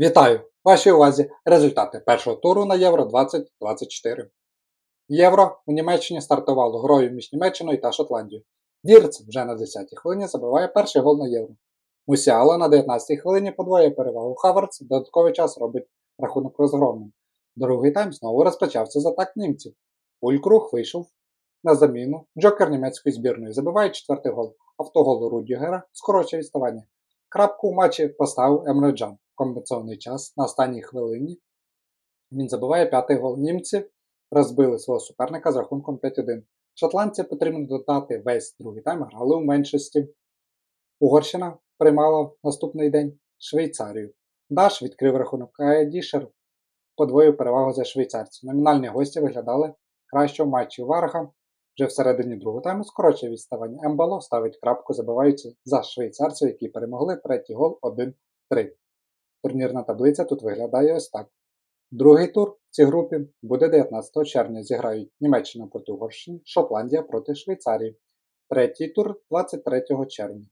Вітаю! Вашій увазі результати першого туру на Євро 2024. Євро у Німеччині стартувало грою між Німеччиною та Шотландією. Вірц вже на 10-й хвилині забиває перший гол на Євро. Мусіала на 19-й хвилині подвоює перевагу Хаверц, додатковий час робить рахунок розгромним. Другий тайм знову розпочався з атак німців. Улькруг вийшов на заміну. Джокер німецької збірної забиває четвертий гол. Автогол Рудігера скорочує відставання. Крапку у матчі поставив Емре. Комбінаційний час на останній хвилині. Він забиває п'ятий гол. Німці розбили свого суперника з рахунком 5-1. Шотландці потрібно додати весь другий тайм, грали у меншості. Угорщина приймала в наступний день Швейцарію. Даш відкрив рахунок, а Дішер подвоїв перевагу за швейцарців. Номінальні гості виглядали краще в матчі Варга. Вже всередині другого тайму скорочує відставання. Ембало ставить крапку, забиваючи за швейцарців, які перемогли третій гол 1-3. Турнірна таблиця тут виглядає ось так. Другий тур в цій групі буде 19 червня. Зіграють Німеччина проти Угорщини, Шотландія проти Швейцарії. Третій тур 23 червня.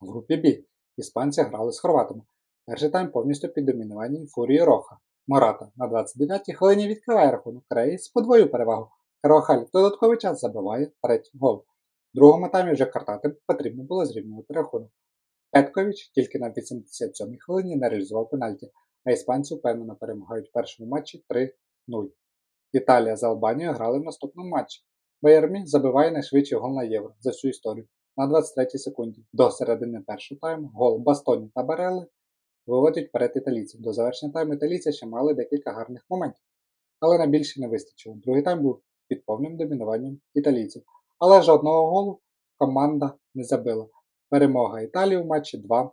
В групі Б іспанці грали з хорватами. Перший тайм повністю під домінуванням Фурії Роха. Мората на 29-й хвилині відкриває рахунок Рейс подвоює перевагу. Карвахаль в додатковий час забиває третій гол. В другому таймі вже картати потрібно було зрівнювати рахунок. Петкович тільки на 87-й хвилині не реалізував пенальті, а іспанці впевнено перемагають в першому матчі 3-0. Італія з Албанією грали в наступному матчі. Байермі забиває найшвидший гол на євро за всю історію на 23-й секунді. До середини першого тайму гол Бастоні та Барели виводять вперед італійців. До завершення тайму італійці ще мали декілька гарних моментів, але на більше не вистачило. Другий тайм був під повним домінуванням італійців, але жодного голу команда не забила. Перемога Італії у матчі 2-1.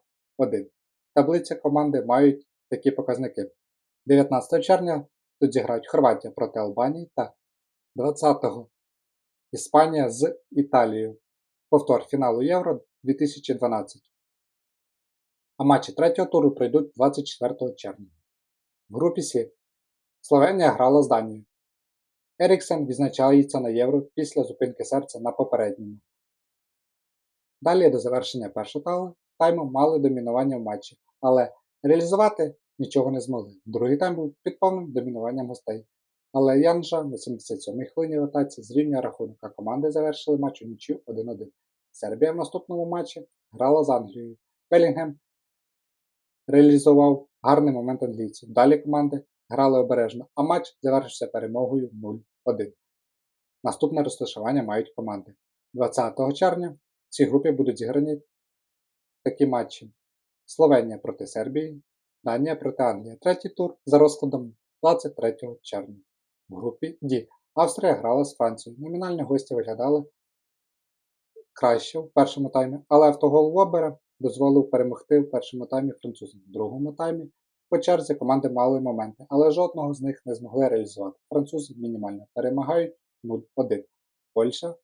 Таблиця команди мають такі показники. 19 червня тут зіграють Хорватія проти Албанії та 20-го Іспанія з Італією. Повтор фіналу Євро 2012. А матчі третього туру пройдуть 24 червня. В групі С Словенія грала з Данією. Еріксен відзначається на євро після зупинки серця на попередньому. Далі до завершення першого тайму мали домінування в матчі, але реалізувати нічого не змогли. Другий тайм був під повним домінуванням гостей. Але Янжа на 77-й хвилині ротації зрівнює рахунок, а команди завершили матч у нічю 1-1. Сербія в наступному матчі грала з Англією. Белінгем реалізував гарний момент англійців. Далі команди грали обережно, а матч завершився перемогою 0-1. Наступне розташування мають команди. 20 червня цій групі будуть зіграні такі матчі: Словенія проти Сербії, Данія проти Англії. Третій тур за розкладом 23 червня. В групі D. Австрія грала з Францією. Номінальні гості виглядали краще в першому таймі, але автогол Вобера дозволив перемогти в першому таймі французам. В другому таймі по черзі команди мали моменти, але жодного з них не змогли реалізувати. Французи мінімально перемагають 0-1. Польща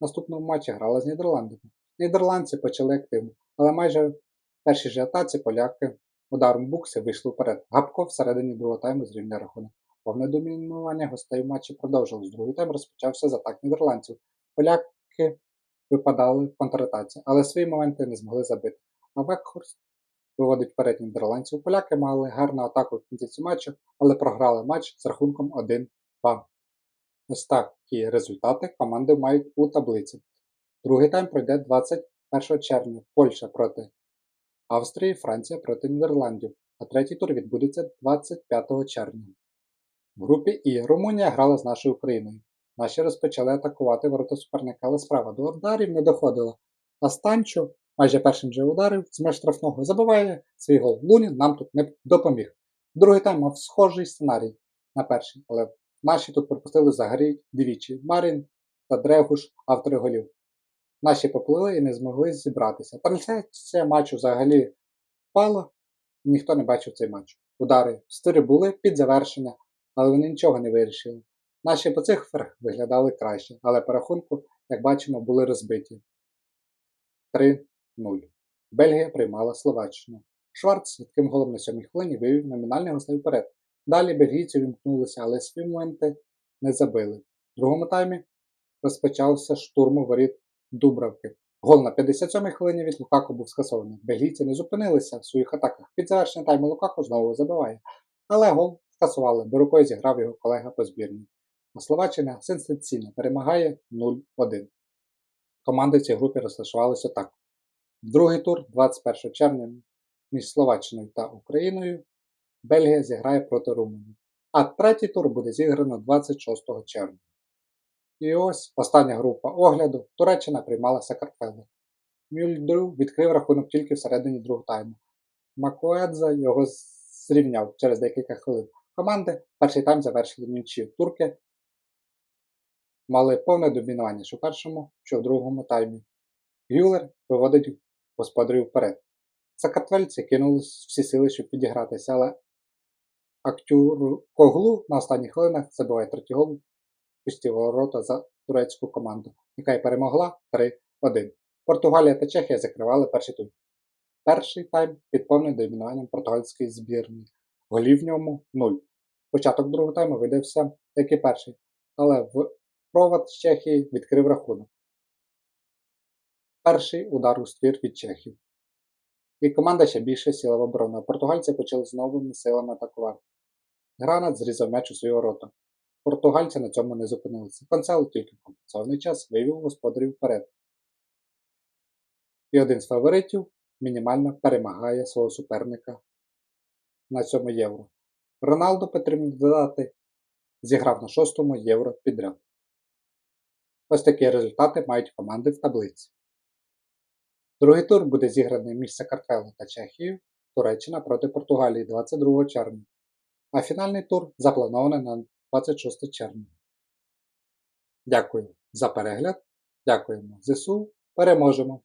наступному матчі грала з Нідерландами. Нідерландці почали активно, але майже в першій же атаці поляки ударом букси вийшли вперед. Габко всередині другого тайму зрівняв рахунок. Повне домінування гостей в матчі продовжилось. Другий тайм розпочався з атак нідерландців. Поляки випадали в контратаці, але свої моменти не змогли забити. А Векхорст виводить вперед нідерландців. Поляки мали гарну атаку в кінці матчу, але програли матч з рахунком 1-2. Ось такі результати команди мають у таблиці. Другий тайм пройде 21 червня. Польща проти Австрії, Франція проти Нідерландів, а третій тур відбудеться 25 червня. В групі І Румунія грала з нашою Україною. Наші розпочали атакувати ворота суперника, але справа до ударів не доходила. А Станчо, майже першим же ударив з меж штрафного, забиває свій гол. Лунін нам тут не допоміг. Другий тайм мав схожий сценарій на перший, але наші тут пропустили взагалі двічі. Марін та Дрегуш, автори голів. Наші поплили і не змогли зібратися. Трансляція матчу взагалі впала, ніхто не бачив цей матч. Удари в стирі були під завершення, але вони нічого не вирішили. Наші по цифрах виглядали краще, але по рахунку, як бачимо, були розбиті. 3-0. Бельгія приймала Словаччину. Шварц швидким голом на сьомій хвилині вивів номінальний гостей вперед. Далі бельгійці вімкнулися, але свої моменти не забили. В другому таймі розпочався штурм воріт Дубравки. Гол на 57-й хвилині від Лукако був скасований. Бельгійці не зупинилися в своїх атаках. Під завершення тайму Лукако знову забиває. Але гол скасували, бо рукою зіграв його колега по збірній. А Словаччина сенсаційно перемагає 0-1. Команди в цій групі розташувалися так. Другий тур 21 червня між Словаччиною та Україною Бельгія зіграє проти Румунії. А третій тур буде зіграно 26 червня. І ось остання група огляду. Туреччина приймала Сакартвело. Мюльдру відкрив рахунок тільки всередині другого тайму. Макуедза його зрівняв через декілька хвилин. Команди перший тайм завершили нічі. Турки мали повне домінування що в першому, що в другому таймі. Гюлер виводить господарів вперед. Сакартвельці кинулись всі сили, щоб підігратися, але актюр Коглу на останніх хвилинах забиває третій гол пусті ворота за турецьку команду, яка й перемогла 3-1. Португалія та Чехія закривали перший тур. Перший тайм під повним домінуванням португальської збірної. Голів в ньому 0. Початок другого тайму видався, як і перший, але в провод Чехії відкрив рахунок. Перший удар у ствір від Чехів. І команда ще більше сіла в оборону, а португальці почали з новими силами атакувати. Гранат зрізав м'яч у свої ворота. Португальці на цьому не зупинилися. Концело тільки компенсований час вивів господарів вперед. І один з фаворитів мінімально перемагає свого суперника на цьому євро. Роналдо потрібно додати, зіграв на шостому євро підряд. Ось такі результати мають команди в таблиці. Другий тур буде зіграний між Сакартвело та Чехією, Туреччина проти Португалії 22 червня, а фінальний тур запланований на 26 червня. Дякую за перегляд. Дякуємо ЗСУ. Переможемо!